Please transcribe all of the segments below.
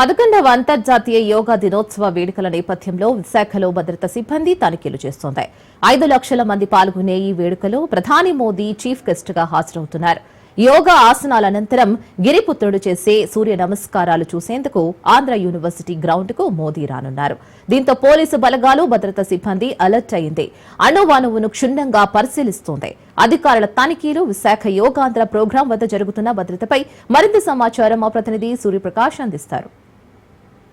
పదకొండవ అంతర్జాతీయ యోగా దినోత్సవ వేడుకల నేపథ్యంలో విశాఖలో భద్రతా సిబ్బంది తనిఖీలు చేస్తోంది. ఐదు లక్షల మంది పాల్గొనే ఈ వేడుకలో ప్రధాని మోదీ చీఫ్ గెస్ట్గా హాజరవుతున్నారు. యోగా ఆసనాల అనంతరం గిరిపుత్రుడు చేసే సూర్య నమస్కారాలు చూసేందుకు ఆంధ్ర యూనివర్సిటీ గ్రౌండ్కు మోదీ రానున్నారు. దీంతో పోలీసు బలగాలు భద్రతా సిబ్బంది అలర్ట్ అయింది. అణువణువును క్షుణ్ణంగా పరిశీలిస్తోంది. అధికారుల తనిఖీలు విశాఖ యోగాంధ్ర ప్రోగ్రాం వద్ద జరుగుతున్న భద్రతపై మరింత సమాచారం మా ప్రతినిధి సూర్యప్రకాష్ అందిస్తారు.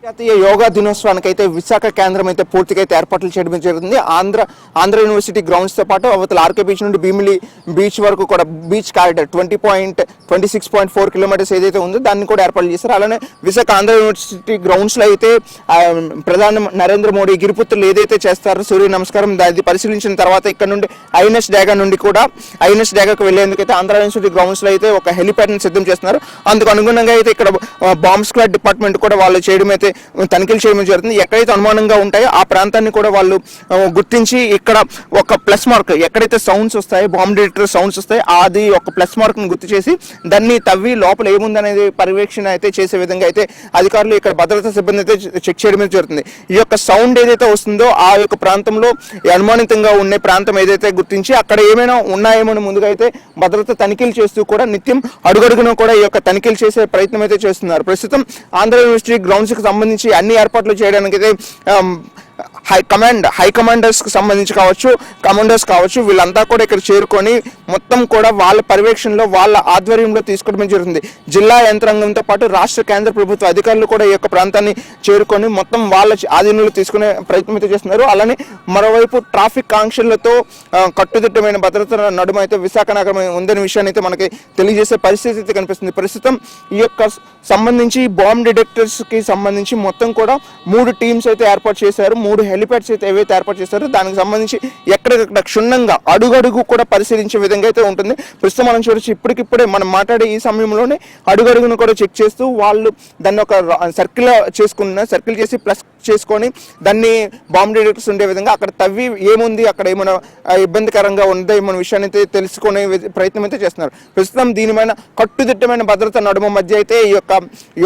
జాతీయ యోగా దినోత్సవానికి అయితే విశాఖ కేంద్రం అయితే పూర్తిగా అయితే ఏర్పాట్లు చేయడం జరుగుతుంది. ఆంధ్ర ఆంధ్ర యూనివర్సిటీ గ్రౌండ్స్తో పాటు అవతల ఆర్కే బీచ్ నుండి భీమిలి బీచ్ వరకు కూడా beach corridor twenty point twenty six point four kilometres ఏదైతే ఉందో దాన్ని కూడా ఏర్పాటు చేశారు. అలానే విశాఖ ఆంధ్ర యూనివర్సిటీ గ్రౌండ్స్లో అయితే ప్రధాని నరేంద్ర మోడీ గిరిపుత్రులు ఏదైతే చేస్తారో సూర్య నమస్కారం దాన్ని పరిశీలించిన తర్వాత ఇక్కడ నుండి ఐఎన్ఎస్ డేగా నుండి కూడా ఐఎన్ఎస్ డాగాకు వెళ్ళేందుకు అయితే ఆంధ్ర యూనివర్సిటీ గ్రౌండ్స్లో అయితే ఒక హెలిప్యాడ్ని సిద్ధం చేస్తున్నారు. అందుకు అనుగుణంగా అయితే ఇక్కడ బాంబ్ స్క్వాడ్ డిపార్ట్మెంట్ కూడా వాళ్ళు చేయడం అయితే తనిఖీలు చేయడం జరుగుతుంది. ఎక్కడైతే అనుమానంగా ఉంటాయో ఆ ప్రాంతాన్ని కూడా వాళ్ళు గుర్తించి ఇక్కడ ఒక ప్లస్ మార్క్ ఎక్కడైతే సౌండ్స్ వస్తాయో బాంబ్ డిటెక్టర్ సౌండ్స్ వస్తాయో అది ఒక ప్లస్ మార్క్ని గుర్తు చేసి దాన్ని తవ్వి లోపల ఏముందనేది పర్యవేక్షణ అయితే చేసే విధంగా అయితే అధికారులు ఇక్కడ భద్రతా సిబ్బంది అయితే చెక్ చేయడం జరుగుతుంది. ఈ యొక్క సౌండ్ ఏదైతే వస్తుందో ఆ యొక్క ప్రాంతంలో అనుమానితంగా ఉండే ప్రాంతం ఏదైతే గుర్తించి అక్కడ ఏమైనా ఉన్నాయేమో అని ముందుగా అయితే భద్రత తనిఖీలు చేస్తూ కూడా నిత్యం అడుగడుగున కూడా ఈ యొక్క తనిఖీలు చేసే ప్రయత్నం అయితే చేస్తున్నారు. ప్రస్తుతం ఆంధ్ర యూనివర్సిటీ గ్రౌండ్స్కి సంబంధించి సంబంధించి అన్ని ఏర్పాట్లు చేయడానికి అయితే హై కమాండ్ హై కమాండర్స్కి సంబంధించి కావచ్చు కమాండర్స్ కావచ్చు వీళ్ళంతా కూడా ఇక్కడ చేరుకొని మొత్తం కూడా వాళ్ళ పర్యవేక్షణలో వాళ్ళ ఆధ్వర్యంలో తీసుకోవడం జరుగుతుంది. జిల్లా యంత్రాంగంతో పాటు రాష్ట్ర కేంద్ర ప్రభుత్వ అధికారులు కూడా ఈ యొక్క ప్రాంతాన్ని చేరుకొని మొత్తం వాళ్ళ ఆధీనంలో తీసుకునే ప్రయత్నం అయితే చేస్తున్నారు. అలానే మరోవైపు ట్రాఫిక్ ఆంక్షలతో కట్టుదిట్టమైన భద్రత నడుమ అయితే విశాఖ నగరం ఉందనే విషయాన్ని అయితే మనకి తెలియజేసే పరిస్థితి అయితే కనిపిస్తుంది. ప్రస్తుతం ఈ యొక్క సంబంధించి బాంబ్ డిటెక్టర్స్కి సంబంధించి మొత్తం కూడా మూడు టీమ్స్ అయితే ఏర్పాటు చేశారు. మూడు హెలిప్యాడ్స్ అయితే ఏవైతే ఏర్పాటు చేస్తారో దానికి సంబంధించి ఎక్కడికక్కడ క్షుణ్ణంగా అడుగడుగు కూడా పరిశీలించే విధంగా అయితే ఉంటుంది. ప్రస్తుతం మనం చూడొచ్చు ఇప్పటికిప్పుడే మనం మాట్లాడే ఈ సమయంలోనే అడుగడుగును కూడా చెక్ చేస్తూ వాళ్ళు దాన్ని ఒక సర్కిల్ చేసుకున్న సర్కిల్ చేసి ప్లస్ చేసుకొని దాన్ని బాంబు డిటెక్టర్స్ ఉండే విధంగా అక్కడ తవ్వి ఏముంది అక్కడ ఏమైనా ఇబ్బందికరంగా ఉందో ఏమైనా విషయాన్ని అయితే తెలుసుకునే ప్రయత్నం అయితే చేస్తున్నారు. ప్రస్తుతం దీనిపైన కట్టుదిట్టమైన భద్రత నడుమ మధ్య అయితే ఈ యొక్క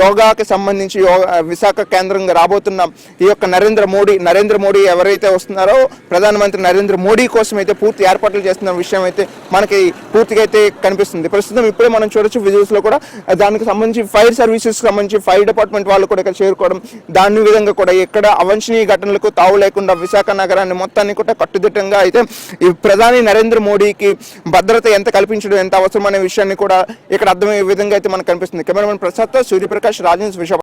యోగాకి సంబంధించి యోగా విశాఖ కేంద్రంగా రాబోతున్న ఈ యొక్క నరేంద్ర మోడీ నరేంద్ర మోడీ ఎవరైతే వస్తున్నారో ప్రధానమంత్రి నరేంద్ర మోడీ కోసం అయితే పూర్తి ఏర్పాట్లు చేస్తున్న విషయం అయితే మనకి పూర్తిగా అయితే కనిపిస్తుంది. ప్రస్తుతం ఇప్పుడే మనం చూడొచ్చు విజువల్స్లో కూడా దానికి సంబంధించి ఫైర్ సర్వీసెస్ సంబంధించి ఫైర్ డిపార్ట్మెంట్ వాళ్ళు కూడా ఇక్కడ చేరుకోవడం దాని విధంగా కూడా ఎక్కడ అవంఛనీయ ఘటనలకు తావు లేకుండా విశాఖ నగరాన్ని మొత్తాన్ని కూడా కట్టుదిట్టంగా అయితే ఈ ప్రధాని నరేంద్ర మోడీకి భద్రత ఎంత కల్పించడం ఎంత అవసరం అనే విషయాన్ని కూడా ఇక్కడ అర్థమయ్యే విధంగా అయితే మనకు కనిపిస్తుంది. కెమెరామెన్ ప్రసాద్ సూర్యప్రకాష్ రాజేంద్ర విశాఖ